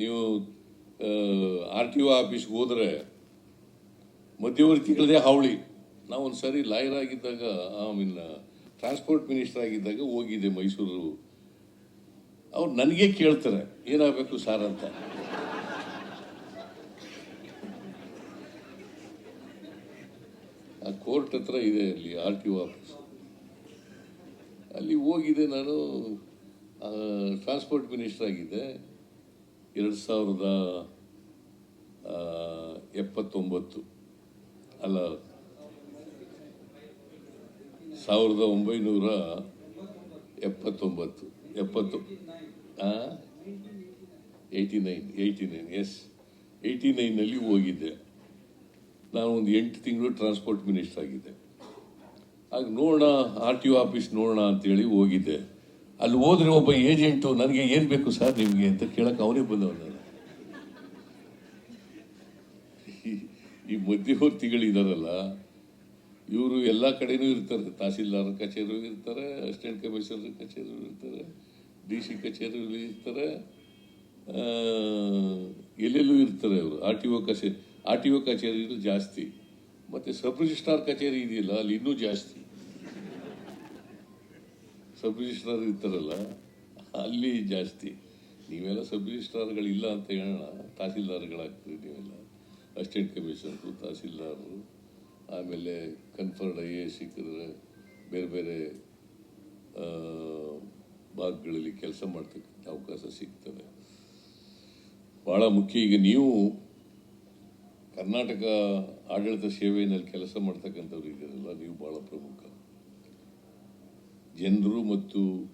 ನೀವು R T O ಆಫೀಸ್ಗೆ ಹೋದರೆ ಮಧ್ಯವರ್ತಿಗಳದೇ ಹಾವಳಿ. ನಾವು ಒಂದು ಸರಿ ಲಾಯರ್ ಆಗಿದ್ದಾಗ ಐ ಮೀನ್ ಟ್ರಾನ್ಸ್ಪೋರ್ಟ್ ಮಿನಿಸ್ಟರ್ ಆಗಿದ್ದಾಗ ಹೋಗಿದ್ದೆ ಮೈಸೂರು. ಅವ್ರು ನನಗೆ ಕೇಳ್ತಾರೆ, ಏನಾಗಬೇಕು ಸರ್ ಅಂತ. ಆ ಕೋರ್ಟ್ ಹತ್ರ ಇದೆ ಅಲ್ಲಿ ಆರ್ ಟಿ ಒ ಆಫೀಸ್ ಅಲ್ಲಿ ಹೋಗಿದೆ ನಾನು ಟ್ರಾನ್ಸ್ಪೋರ್ಟ್ ಮಿನಿಸ್ಟರ್ ಆಗಿದ್ದೆ. ಎರಡು ಸಾವಿರದ ಎಪ್ಪತ್ತೊಂಬತ್ತು. ಅಲ್ಲ, ಸಾವಿರದ ಒಂಬೈನೂರ ಎಪ್ಪತ್ತೊಂಬತ್ತು. ಎಪ್ಪತ್ತು. Eighty nine eighty nine yes eighty ನೈನಲ್ಲಿ ಹೋಗಿದ್ದೆ. ನಾನು ಒಂದು ಎಂಟು ತಿಂಗಳು ಟ್ರಾನ್ಸ್ಪೋರ್ಟ್ ಮಿನಿಸ್ಟರ್ ಆಗಿದ್ದೆ. ಆಗ ನೋಡೋಣ ಆರ್ ಟಿ ಒ ಆಫೀಸ್ ನೋಡೋಣ ಅಂತೇಳಿ ಹೋಗಿದ್ದೆ. ಅಲ್ಲಿ ಹೋದ್ರೆ ಒಬ್ಬ ಏಜೆಂಟು ನನಗೆ ಏನು ಬೇಕು ಸರ್ ನಿಮಗೆ ಅಂತ ಕೇಳಕ್ಕೆ ಅವನೇ ಬಂದವನಲ್ಲ ಈ ಮಧ್ಯವರ್ತಿಗಳಿದಾರಲ್ಲ ಇವರು ಎಲ್ಲ ಕಡೆನೂ ಇರ್ತಾರೆ. ತಹಸೀಲ್ದಾರ್ ಕಚೇರಿ ಇರ್ತಾರೆ ಅಸಿಸ್ಟೆಂಟ್ ಕಮಿಷನರ್ ಕಚೇರಿ ಇರ್ತಾರೆ ಡಿ ಸಿ ಕಚೇರಿ ಇರ್ತಾರೆ ಎಲ್ಲೆಲ್ಲೂ ಇರ್ತಾರೆ ಅವರು. ಆರ್ ಟಿ ಒ ಕಚೇರಿ ಆರ್ ಟಿ ಒ ಕಚೇರಿಯೂ ಜಾಸ್ತಿ. ಮತ್ತು ಸಬ್ ರಿಜಿಸ್ಟ್ರಾರ್ ಕಚೇರಿ ಇದೆಯಲ್ಲ, ಅಲ್ಲಿ ಇನ್ನೂ ಜಾಸ್ತಿ. ಸಬ್ ರಿಜಿಸ್ಟ್ರಾರ್ ಇರ್ತಾರಲ್ಲ, ಅಲ್ಲಿ ಜಾಸ್ತಿ. ನೀವೆಲ್ಲ ಸಬ್ ರಿಜಿಸ್ಟ್ರಾರ್ಗಳಿಲ್ಲ ಅಂತ ಹೇಳೋಣ, ತಹಸೀಲ್ದಾರ್ಗಳಾಗ್ತೀರಿ ನೀವೆಲ್ಲ. ಅಸಿಸ್ಟೆಂಟ್ ಕಮಿಷನರು, ತಹಸೀಲ್ದಾರರು, ಆಮೇಲೆ ಕನ್ಫರ್ಡ್ ಐ ಎ ಸಿಕ್ಕಿದ್ರೆ ಬೇರೆ ಬೇರೆ ಭಾಗಗಳಲ್ಲಿ ಕೆಲಸ ಮಾಡ್ತಕ್ಕಂಥ ಅವಕಾಶ ಸಿಗ್ತದೆ. ಭಾಳ ಮುಖ್ಯ. ಈಗ ನೀವು ಕರ್ನಾಟಕ ಆಡಳಿತ ಸೇವೆಯಲ್ಲಿ ಕೆಲಸ ಮಾಡ್ತಕ್ಕಂಥವ್ರು ಇದ್ದೀರಲ್ಲ, ನೀವು ಭಾಳ ಪ್ರಮುಖ ಜನರು ಮತ್ತು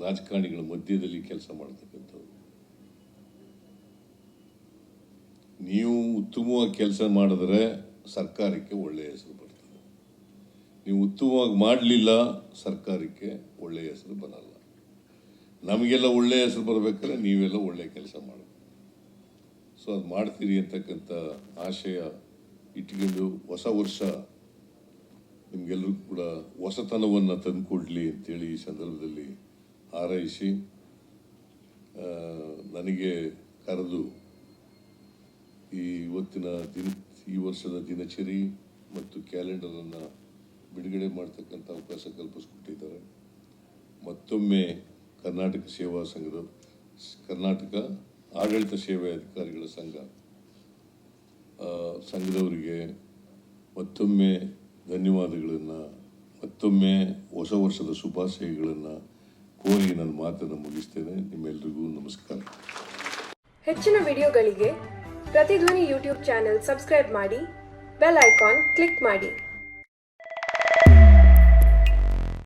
ರಾಜಕಾರಣಿಗಳ ಮಧ್ಯದಲ್ಲಿ ಕೆಲಸ ಮಾಡ್ತಕ್ಕಂಥವ್ರು. ನೀವು ಉತ್ತಮವಾಗಿ ಕೆಲಸ ಮಾಡಿದ್ರೆ ಸರ್ಕಾರಕ್ಕೆ ಒಳ್ಳೆಯ ಹೆಸರು ಬರ್ತದೆ. ನೀವು ಉತ್ತಮವಾಗಿ ಮಾಡಲಿಲ್ಲ, ಸರ್ಕಾರಕ್ಕೆ ಒಳ್ಳೆಯ ಹೆಸರು ಬರಲ್ಲ. ನಮಗೆಲ್ಲ ಒಳ್ಳೆಯ ಹೆಸರು ಬರಬೇಕಾದ್ರೆ ನೀವೆಲ್ಲ ಒಳ್ಳೆಯ ಕೆಲಸ ಮಾಡಬೇಕು. ಸೊ, ಅದು ಮಾಡ್ತೀರಿ ಅಂತಕ್ಕಂಥ ಆಶಯ ಇಟ್ಕೊಂಡು ಹೊಸ ವರ್ಷ ನಿಮ್ಗೆಲ್ರಿಗೂ ಕೂಡ ಹೊಸತನವನ್ನು ತಂದುಕೊಡ್ಲಿ ಅಂತೇಳಿ ಈ ಸಂದರ್ಭದಲ್ಲಿ ಹಾರೈಸಿ ನನಗೆ ಕರೆದು ಈ ಇವತ್ತಿನ ದಿನ, ಈ ವರ್ಷದ ದಿನಚರಿ ಮತ್ತು ಕ್ಯಾಲೆಂಡರನ್ನು ಬಿಡುಗಡೆ ಮಾಡ್ತಕ್ಕಂಥ ಅವಕಾಶ ಕಲ್ಪಿಸ್ಕೊಟ್ಟಿದ್ದಾರೆ. ಮತ್ತೊಮ್ಮೆ ಕರ್ನಾಟಕ ಸೇವಾ ಸಂಘದ, ಕರ್ನಾಟಕ ಆಡಳಿತ ಸೇವೆ ಅಧಿಕಾರಿಗಳ ಸಂಘ ಸಂಘದವರಿಗೆ ಮತ್ತೊಮ್ಮೆ ಧನ್ಯವಾದಗಳನ್ನು, ಮತ್ತೊಮ್ಮೆ ಹೊಸ ವರ್ಷದ ಶುಭಾಶಯಗಳನ್ನು ಕೋರಿ ನನ್ನ ಮಾತನ್ನು ಮುಗಿಸ್ತೇನೆ. ನಿಮ್ಮೆಲ್ರಿಗೂ ನಮಸ್ಕಾರ. ಹೆಚ್ಚಿನ ವಿಡಿಯೋಗಳಿಗೆ ಪ್ರತಿಧ್ವನಿ ಯೂಟ್ಯೂಬ್ ಚಾನೆಲ್ ಸಬ್ಸ್ಕ್ರೈಬ್ ಮಾಡಿ, ಬೆಲ್ ಐಕಾನ್ ಕ್ಲಿಕ್ ಮಾಡಿ.